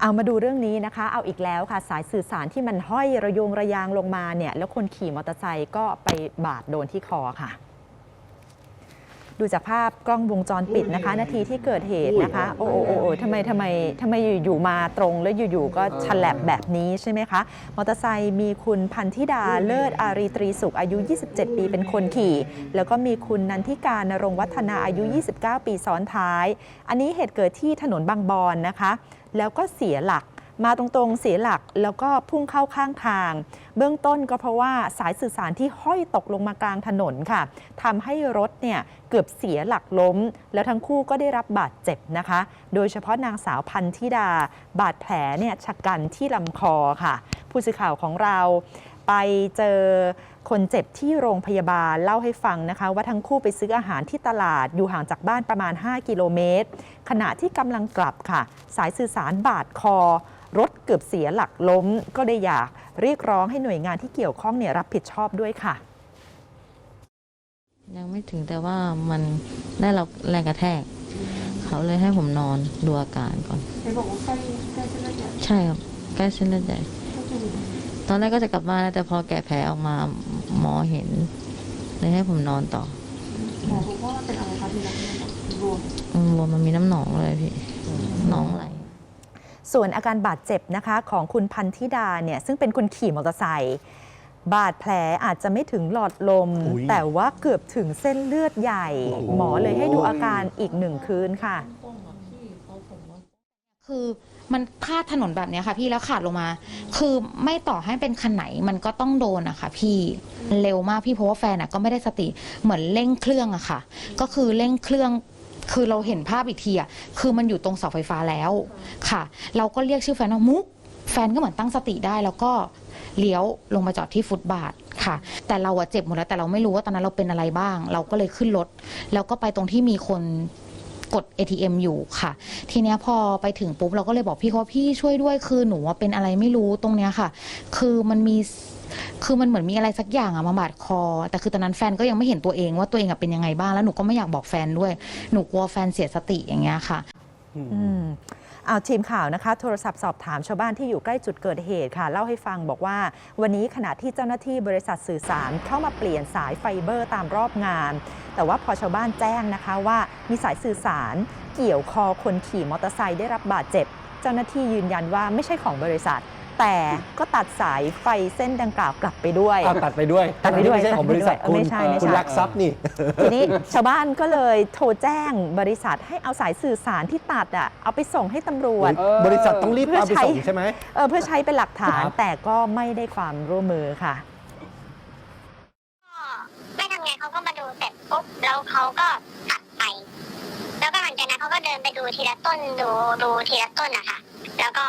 เอามาดูเรื่องนี้นะคะ เอาอีกแล้วค่ะ สายสื่อสารที่มันห้อยระยงระยางลงมาเนี่ยแล้วคนขี่มอเตอร์ไซค์ก็ไปบาดโดนที่คอค่ะ ดูจากภาพกล้องวงจรปิดนะคะ นาทีที่เกิดเหตุนะคะ โอ้โอ้โอ้โอ้ทำไมทำไมทำไมอยู่ๆมาตรงแล้วอยู่ๆก็ฉลับแบบนี้ใช่ไหมคะมอเตอร์ไซค์มีคุณพันธิดาเลิศอารีตรีสุขอายุ 27 ปีเป็นคนขี่ แล้วก็มีคุณนันทิการนรงค์วัฒนาอายุ 29 ปีซ้อนท้าย อันนี้เหตุเกิดที่ถนนบางบอนนะคะ แล้วก็เสียหลัก มาตรงๆเสียหลักแล้วก็พุ่งเข้าข้างทาง เบื้องต้นก็เพราะว่าสายสื่อสารที่ห้อยตกลงมากลางถนนค่ะทำให้รถเนี่ยเกือบเสียหลักล้ม แล้วทั้งคู่ก็ได้รับบาดเจ็บนะคะ โดยเฉพาะนางสาวพันธิดา บาดแผลเนี่ยชะกันที่ลำคอค่ะ ผู้สื่อข่าวของเรา ไปเจอคนเจ็บที่โรงพยาบาลเล่าให้ฟังนะคะว่าทั้งคู่ไปซื้ออาหารที่ตลาดอยู่ห่างจากบ้านประมาณ 5 กิโลเมตร ขณะที่กำลังกลับค่ะ สายสื่อสารบาดคอ รถเกือบเสียหลักล้ม ก็ได้อยากเรียกร้องให้หน่วยงานที่เกี่ยวข้องเนี่ยรับผิดชอบด้วยค่ะ ยังไม่ถึงแต่ว่ามันได้รับแรงกระแทก เขาเลยให้ผมนอนดูอาการก่อน เห็นบอกว่าใกล้ใกล้เส้นเลือดใหญ่ใช่ครับใกล้เส้นเลือดใหญ่ก็จะมี ตอนแรกก็จะกลับบ้านแล้วแต่พอแกะแผลออกมาหมอเห็นเลยให้ผมนอนต่อหมอบอกว่าเป็นอะไรคะทีละรวมอืมบวมมันมีน้ำหนองเลยพี่หน้องไหลส่วนอาการบาดเจ็บนะคะของคุณพันธิดาเนี่ยซึ่งเป็นคนขี่มอเตอร์ไซค์บาดแผลอาจจะไม่ถึงหลอดลมอุ๊ยแต่ว่าเกือบถึงเส้นเลือดใหญ่โอ้โหหมอเลยให้ดูอาการอีกหนึ่งคืนค่ะ คือมันคาดถนนแบบนี้ค่ะพี่แล้วขาดลงมา คือไม่ต่อให้เป็นคันไหนมันก็ต้องโดนอะค่ะพี่เร็วมากพี่เพราะว่าแฟนอะก็ไม่ได้สติเหมือนเร่งเครื่องอะค่ะ ก็คือเร่งเครื่องคือเราเห็นภาพอีกทีอะคือมันอยู่ตรงเสาไฟฟ้าแล้วค่ะ เราก็เรียกชื่อแฟนว่ามุกแฟนก็เหมือนตั้งสติได้แล้วก็เลี้ยวลงมาจอดที่ฟุตบาทค่ะ แต่เราอะเจ็บหมดแล้วแต่เราไม่รู้ว่าตอนนั้นเราเป็นอะไรบ้าง เราก็เลยขึ้นรถแล้วก็ไปตรงที่มีคน กด ATM อยู่ค่ะ ทีเนี้ยพอไปถึงปุ๊บเราก็เลยบอกพี่เขาว่าพี่ช่วยด้วยคือหนูว่าเป็นอะไรไม่รู้ตรงเนี้ยค่ะ คือมันมีคือมันเหมือนมีอะไรสักอย่างอะมาบาดคอ แต่คือตอนนั้นแฟนก็ยังไม่เห็นตัวเองว่าตัวเองอะเป็นยังไงบ้างแล้วหนูก็ไม่อยากบอกแฟนด้วย หนูกลัวแฟนเสียสติอย่างเงี้ยค่ะ อืม เอาทีมข่าวนะคะ โทรศัพท์สอบถามชาวบ้านที่อยู่ใกล้จุดเกิดเหตุค่ะ เล่าให้ฟังบอกว่า วันนี้ขณะที่เจ้าหน้าที่บริษัทสื่อสารเข้ามาเปลี่ยนสายไฟเบอร์ตามรอบงาน แต่ว่าพอชาวบ้านแจ้งนะคะว่ามีสายสื่อสารเกี่ยวคอคนขี่มอเตอร์ไซค์ได้รับบาดเจ็บ เจ้าหน้าที่ยืนยันว่าไม่ใช่ของบริษัท แต่ก็ตัดสายไฟเส้นดังกล่าวกลับไปด้วย เอาตัดไปด้วยตัดไปด้วยไม่ใช่ของบริษัทตัดไปด้วยคุณไม่ใช่ไม่ใช่ คุณลักทรัพย์นี่ ทีนี้ชาวบ้านก็เลยโทรแจ้งบริษัทให้เอาสายสื่อสารที่ตัดอะเอาไปส่งให้ตำรวจ บริษัทต้องรีบเพื่อเอาไปใช้ส่งใช่ไหม เออเพื่อใช้เป็นหลักฐานครับ แต่ก็ไม่ได้ความร่วมมือค่ะ ก็ไม่ทำไงเขาก็มาดูเสร็จปุ๊บแล้วเขาก็ตัดไป แล้วก็หลังจากนั้นเขาก็เดินไปดูทีละต้นดูดูทีละต้นนะคะแล้วก็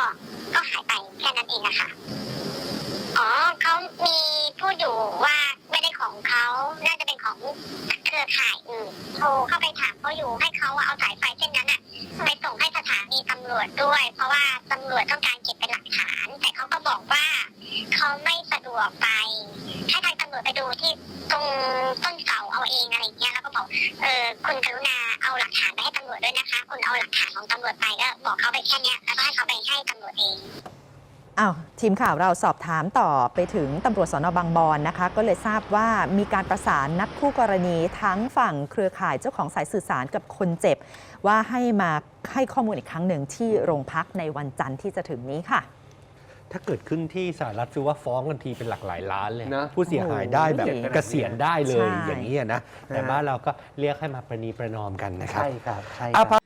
ก็หายไปแค่นั้นเองนะคะอ๋อเขามีพูดอยู่ว่าไม่ได้ของเขาน่าจะเป็นของเครือข่ายอื่นโทรเข้าไปถามเขาอยู่ให้เขาเอาสายไฟเส้นนั้นอะไปส่งให้สถานีตำรวจด้วย เพราะว่าตำรวจต้องการเก็บเป็นหลักฐาน แต่เขาก็บอกว่าเขาไม่สะดวกไปให้ทางตำรวจไปดูที่ตรงต้นเสาเอาเองอะไรเงี้ยแล้วก็บอกเออคุณกรุณาเอาหลักฐานไปให้ตำรวจด้วยนะคะ คุณเอาหลักฐานของตำรวจไปก็บอกเขาไปแค่เนี้ยแล้วก็ให้เขาไปให้ตำรวจเอง อ้าวทีมข่าวเราสอบถามต่อไปถึงตำรวจสนบางบอนนะคะ ก็เลยทราบว่ามีการประสานนัดคู่กรณีทั้งฝั่งเครือข่ายเจ้าของสายสื่อสารกับคนเจ็บ ว่าให้มาให้ข้อมูลอีกครั้งหนึ่งที่โรงพักในวันจันทร์ที่จะถึงนี้ค่ะ ถ้าเกิดขึ้นที่สหรัฐคือว่าฟ้องกันทีเป็นหลักหลายล้านเลยนะผู้เสียหายได้แบบโอ้โหเกษียณได้เลยใช่ อย่างนี้ยนะแต่บ้านเราก็เรียกให้มาประนีประนอมกันนะครับใช่ครับใช่คอะรับ